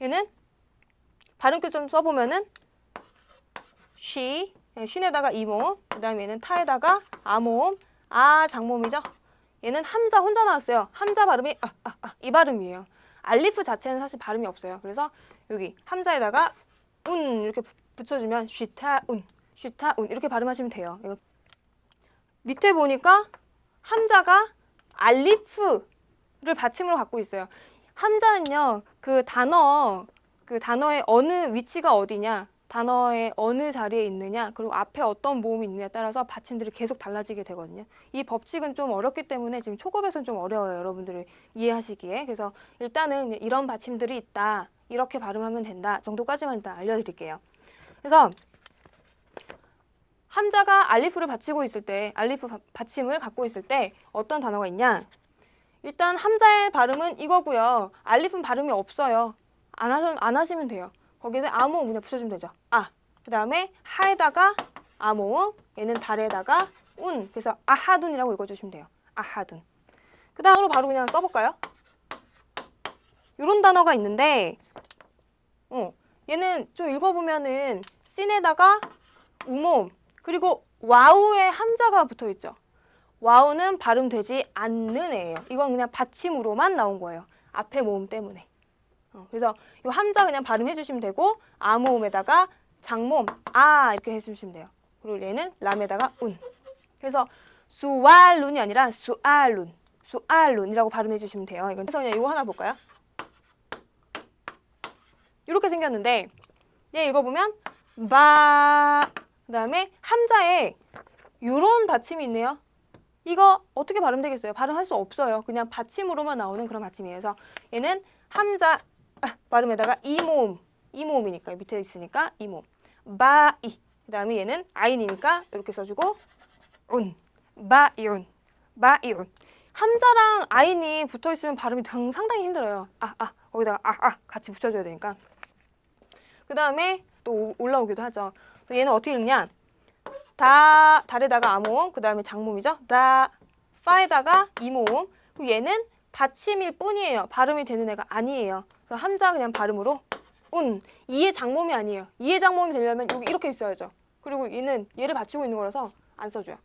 얘는 발음표 좀 써보면은 쉬, 쉰에다가 이모음, 그 다음에 얘는 타에다가 아모음, 아 장모음이죠. 얘는 함자 혼자 나왔어요. 함자 발음이 아, 아, 아, 이 발음이에요. 알리프 자체는 사실 발음이 없어요. 그래서 여기 함자에다가 운 이렇게 붙여주면 쉬타운, 쉬타운 이렇게 발음하시면 돼요. 이거 밑에 보니까 함자가 알리프를 받침으로 갖고 있어요. 함자는요, 그 단어, 그 단어의 어느 위치가 어디냐, 단어의 어느 자리에 있느냐, 그리고 앞에 어떤 모음이 있느냐에 따라서 받침들이 계속 달라지게 되거든요. 이 법칙은 좀 어렵기 때문에 지금 초급에서는 좀 어려워요, 여러분들을 이해하시기에. 그래서 일단은 이런 받침들이 있다, 이렇게 발음하면 된다 정도까지만 일단 알려드릴게요. 그래서 함자가 알리프를 받치고 있을 때, 알리프 바- 받침을 갖고 있을 때 어떤 단어가 있냐? 일단 함자의 발음은 이거고요. 알리프는 발음이 없어요. 안, 하시, 안 하시면 돼요. 거기에 아모음 그냥 붙여주면 되죠. 아. 그 다음에 하에다가 아모음, 얘는 달에다가 운. 그래서 아하둔이라고 읽어주시면 돼요. 아하둔. 그 다음으로 바로 그냥 써볼까요? 이런 단어가 있는데, 어, 얘는 좀 읽어보면은 씬에다가 우모음, 그리고 와우에 함자가 붙어 있죠. 와우는 발음되지 않는 애예요. 이건 그냥 받침으로만 나온 거예요. 앞에 모음 때문에. 어, 그래서 이 함자 그냥 발음해 주시면 되고 아모음에다가 장모음 아 이렇게 해주시면 돼요. 그리고 얘는 람에다가 운. 그래서 수왈룬이 아니라 수알룬, 수알룬이라고 발음해 주시면 돼요. 이건 그래서 그냥 이거 하나 볼까요? 이렇게 생겼는데 얘 읽어보면 바 그다음에 함자에 요런 받침이 있네요. 이거 어떻게 발음되겠어요? 발음할 수 없어요. 그냥 받침으로만 나오는 그런 받침이에요. 그래서 얘는 함자 아, 발음에다가 이 모음, 이 모음이니까 밑에 있으니까 이 모음. 바이. 그다음에 얘는 아인이니까 이렇게 써주고 운, 바이운, 바이운. 함자랑 아인이 붙어 있으면 발음이 당- 상당히 힘들어요. 아, 아, 거기다가 아, 아 같이 붙여줘야 되니까. 그다음에 또 오- 올라오기도 하죠. 얘는 어떻게 읽냐? 다 달에다가 아모음, 그 다음에 장모음이죠. 다 파에다가 이모음. 그리고 얘는 받침일 뿐이에요. 발음이 되는 애가 아니에요. 그래서 함자 그냥 발음으로 운. 이의 장모음이 아니에요. 이의 장모음이 되려면 여기 이렇게 있어야죠. 그리고 얘는 얘를 받치고 있는 거라서 안 써줘요.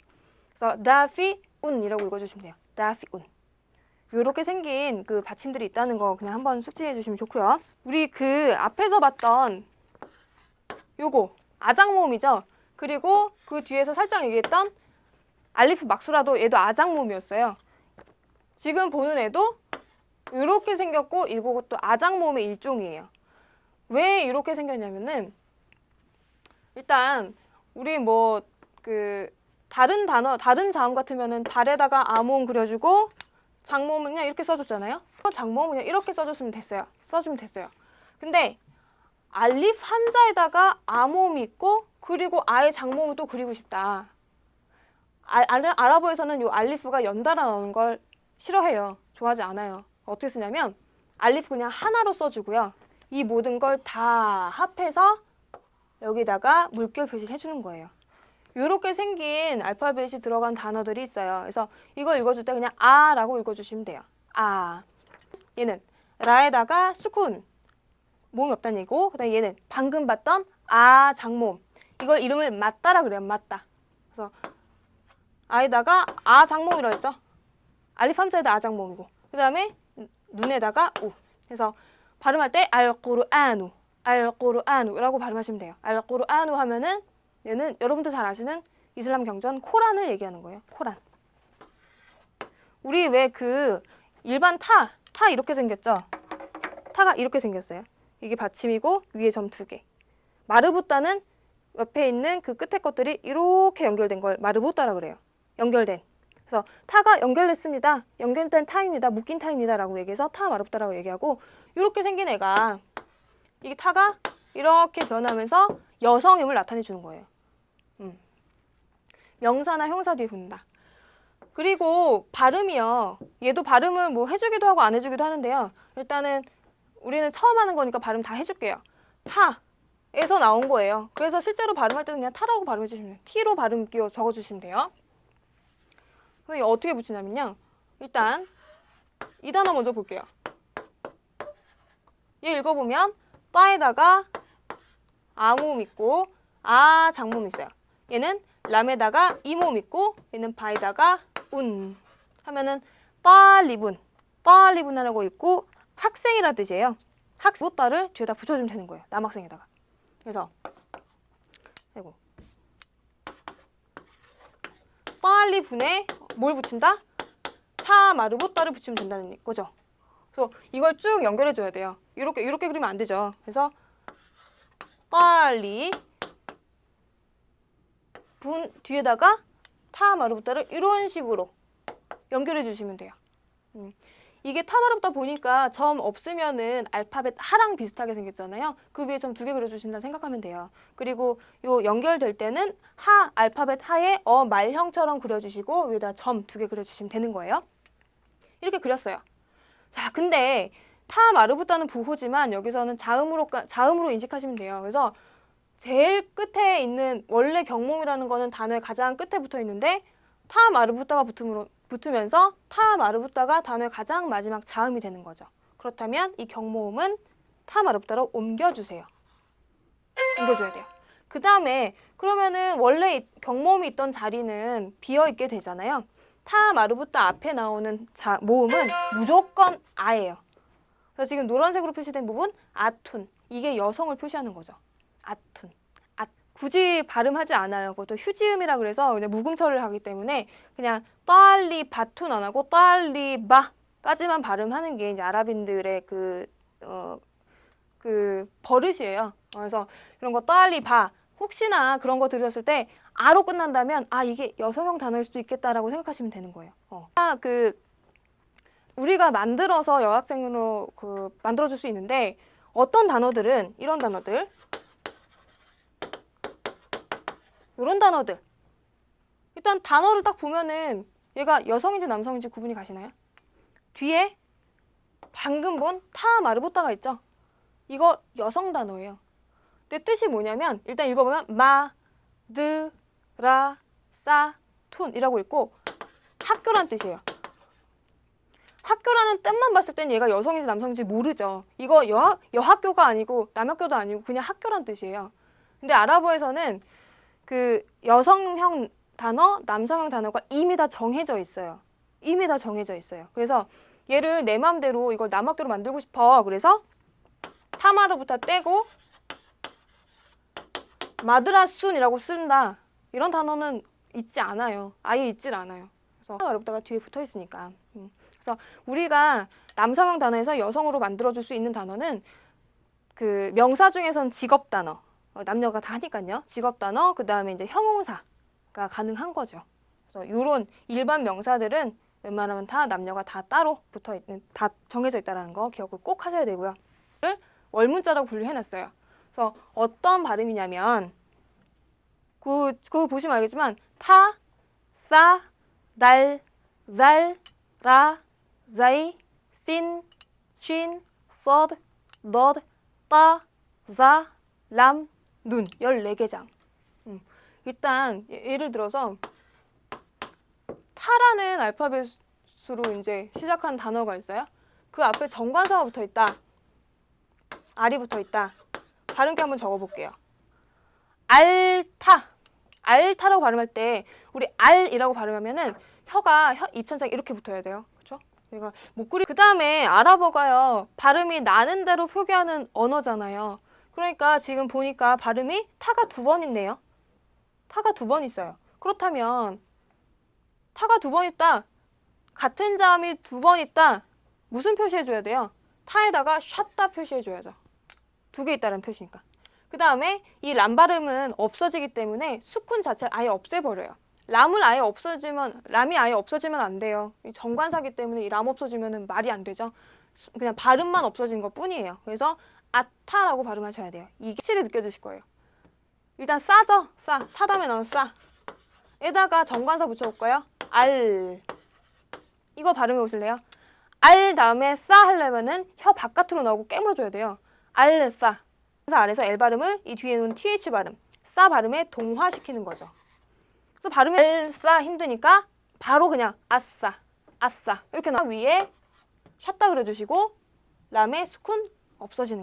그래서 다피 운이라고 읽어주시면 돼요. 다피 운. 이렇게 생긴 그 받침들이 있다는 거 그냥 한번 숙지해 주시면 좋고요. 우리 그 앞에서 봤던 요거 아장모음이죠. 그리고 그 뒤에서 살짝 얘기했던 알리프 막수라도 얘도 아장모음이었어요. 지금 보는 애도 이렇게 생겼고 이것도 아장모음의 일종이에요. 왜 이렇게 생겼냐면은 일단 우리 뭐 그 다른 단어 다른 자음 같으면은 달에다가 아모음 그려주고 장모음은 그냥 이렇게 써줬잖아요. 장모음 그냥 이렇게 써줬으면 됐어요. 써주면 됐어요. 근데 알리프 함자에다가 아모음이 있고 그리고 아예 장모음을 또 그리고 싶다. 아, 아, 아랍어에서는 이 알리프가 연달아 나오는 걸 싫어해요. 좋아하지 않아요. 어떻게 쓰냐면 알리프 그냥 하나로 써주고요. 이 모든 걸 다 합해서 여기다가 물결 표시를 해주는 거예요. 이렇게 생긴 알파벳이 들어간 단어들이 있어요. 그래서 이걸 읽어줄 때 그냥 아라고 읽어주시면 돼요. 아. 얘는 라에다가 수군. 모음이 없다는 얘기고 그 다음에 얘는 방금 봤던 아 장모음 이걸 이름을 맞다라 그래요. 맞다. 그래서 아에다가 아 장모음이라고 했죠? 알리프 함자에다 아 장모음이고. 그 다음에 눈에다가 우. 그래서 발음할 때 알꼬르아누 알꼬르아누라고 발음하시면 돼요. 알꼬르아누 하면은 얘는 여러분들 잘 아시는 이슬람 경전 코란을 얘기하는 거예요. 코란. 우리 왜 그 일반 타 타 이렇게 생겼죠? 타가 이렇게 생겼어요. 이게 받침이고 위에 점 두 개. 마르부따는 옆에 있는 그 끝에 것들이 이렇게 연결된 걸 마르부따라 그래요. 연결된. 그래서 타가 연결됐습니다. 연결된 타입니다. 묶인 타입니다라고 얘기해서 타 마르부따라고 얘기하고 이렇게 생긴 애가 이게 타가 이렇게 변하면서 여성임을 나타내 주는 거예요. 음. 명사나 형사 뒤에 붙는다. 그리고 발음이요. 얘도 발음을 뭐 해주기도 하고 안 해주기도 하는데요. 일단은 우리는 처음 하는 거니까 발음 다 해줄게요. 타 에서 나온 거예요. 그래서 실제로 발음할 때는 그냥 타라고 발음해 주시면 돼요. T로 발음 끼워 적어 주시면 돼요. 그래서 어떻게 붙이냐면요. 일단 이 단어 먼저 볼게요. 얘 읽어보면 따에다가 아모음 있고 아 장모음 있어요. 얘는 람에다가 이모음 있고 얘는 바에다가 운 하면은 따리분 따리분하라고 있고 학생이라 뜻이에요. 학생 따를 뒤에다 붙여주면 되는 거예요. 남학생에다가. 그래서 아이고 따리 분에 뭘 붙인다? 타 마르보 따를 붙이면 된다는 거죠. 그래서 이걸 쭉 연결해 줘야 돼요. 이렇게 이렇게 그리면 안 되죠. 그래서 빨리 분 뒤에다가 타 마르부타를 이런 식으로 연결해 주시면 돼요. 음. 이게 타 마르부타 보니까 점 없으면은 알파벳 하랑 비슷하게 생겼잖아요. 그 위에 점 두 개 그려주신다 생각하면 돼요. 그리고 요 연결될 때는 하 알파벳 하에 어 말형처럼 그려주시고 위에다 점 두 개 그려주시면 되는 거예요. 이렇게 그렸어요. 자, 근데 타 마르부타는 부호지만 여기서는 자음으로 자음으로 인식하시면 돼요. 그래서 제일 끝에 있는 원래 경mom이라는 거는 단어의 가장 끝에 붙어 있는데 타 마르부타가 붙음으로 붙으면서 타 마르부타가 단어의 가장 마지막 자음이 되는 거죠. 그렇다면 이 경모음은 타 마르부타로 옮겨주세요. 옮겨줘야 돼요. 그 다음에 그러면은 원래 경모음이 있던 자리는 비어 있게 되잖아요. 타 마르부타 앞에 나오는 자, 모음은 무조건 아예요. 그래서 지금 노란색으로 표시된 부분 아툰 이게 여성을 표시하는 거죠. 아툰. 아, 굳이 발음하지 않아요. 그것도 휴지음이라 그래서 그냥 묵음처리를 하기 때문에 그냥 딸리 바툰 안 하고 딸리 바까지만 발음하는 게 이제 아랍인들의 그, 어, 그 버릇이에요. 그래서 이런 거 딸리 바 혹시나 그런 거 들으셨을 때 아로 끝난다면 아 이게 여성형 단어일 수도 있겠다라고 생각하시면 되는 거예요. 어. 아, 그 우리가 만들어서 여학생으로 그 만들어줄 수 있는데 어떤 단어들은 이런 단어들 이런 단어들 일단 단어를 딱 보면은 얘가 여성인지 남성인지 구분이 가시나요? 뒤에 방금 본 타 마르보타가 있죠? 이거 여성 단어예요. 근데 뜻이 뭐냐면 일단 읽어보면 마, 드, 라, 싸, 툰이라고 있고 학교란 뜻이에요. 학교라는 뜻만 봤을 땐 얘가 여성인지 남성인지 모르죠. 이거 여학, 여학교가 아니고 남학교도 아니고 그냥 학교란 뜻이에요. 근데 아랍어에서는 그 여성형 단어, 남성형 단어가 이미 다 정해져 있어요. 이미 다 정해져 있어요. 그래서 얘를 내 마음대로 이걸 남학교로 만들고 싶어. 그래서 타마르부터 떼고 마드라순이라고 쓴다. 이런 단어는 있지 않아요. 아예 있질 않아요. 그래서 어렵다가 뒤에 붙어 있으니까. 음. 그래서 우리가 남성형 단어에서 여성으로 만들어줄 수 있는 단어는 그 명사 중에선 직업 단어, 어, 남녀가 다 하니까요. 직업 단어, 그 다음에 이제 형용사가 가능한 거죠. 그래서 이런 일반 명사들은 웬만하면 다 남녀가 다 따로 붙어 있는, 다 정해져 있다는 거 기억을 꼭 하셔야 되고요. 를 월문자라고 분류해놨어요. 그래서 어떤 발음이냐면 그, 그거 보시면 알겠지만 타, 싸, 달, 잘, 라, 자이, 신, 쉰, 서드, 너드, 따, 자, 람, 눈 14개장. 음. 일단 예- 예를 들어서 타라는 알파벳으로 이제 시작한 단어가 있어요. 그 앞에 정관사가 붙어 있다. 알이 붙어 있다. 발음기 한번 적어볼게요. 알타. 알타라고 발음할 때 우리 알이라고 발음하면은 혀가 혀 입천장 이렇게 붙어야 돼요. 그렇죠? 내가 목구리 그 다음에 아랍어가요 발음이 나는 대로 표기하는 언어잖아요. 그러니까 지금 보니까 발음이 타가 두 번 있네요. 타가 두 번 있어요. 그렇다면 타가 두 번 있다. 같은 자음이 두 번 있다. 무슨 표시해줘야 돼요? 타에다가 샷다 표시해줘야죠. 두 개 있다는 표시니까. 그 다음에 이 람 발음은 없어지기 때문에 수쿤 자체를 아예 없애버려요. 람을 아예 없어지면 람이 아예 없어지면 안 돼요. 이 정관사기 때문에 이 람 없어지면 말이 안 되죠. 수- 그냥 발음만 없어지는 것 뿐이에요. 그래서 아타라고 발음하셔야 돼요. 이게 실이 느껴지실 거예요. 일단 싸죠? 싸. 타 다음에 나온 싸. 에다가 정관사 붙여볼까요? 알. 이거 발음해 보실래요? 알 다음에 싸 하려면은 혀 바깥으로 나오고 깨물어줘야 돼요. 알, 싸. 그래서 아래서 L 발음을 이 뒤에 놓은 TH 발음, 싸 발음에 동화시키는 거죠. 그래서 발음이 알, 싸 힘드니까 바로 그냥 아싸, 아싸 이렇게 나 위에 샷다 그려주시고 람에 수쿤 없어지는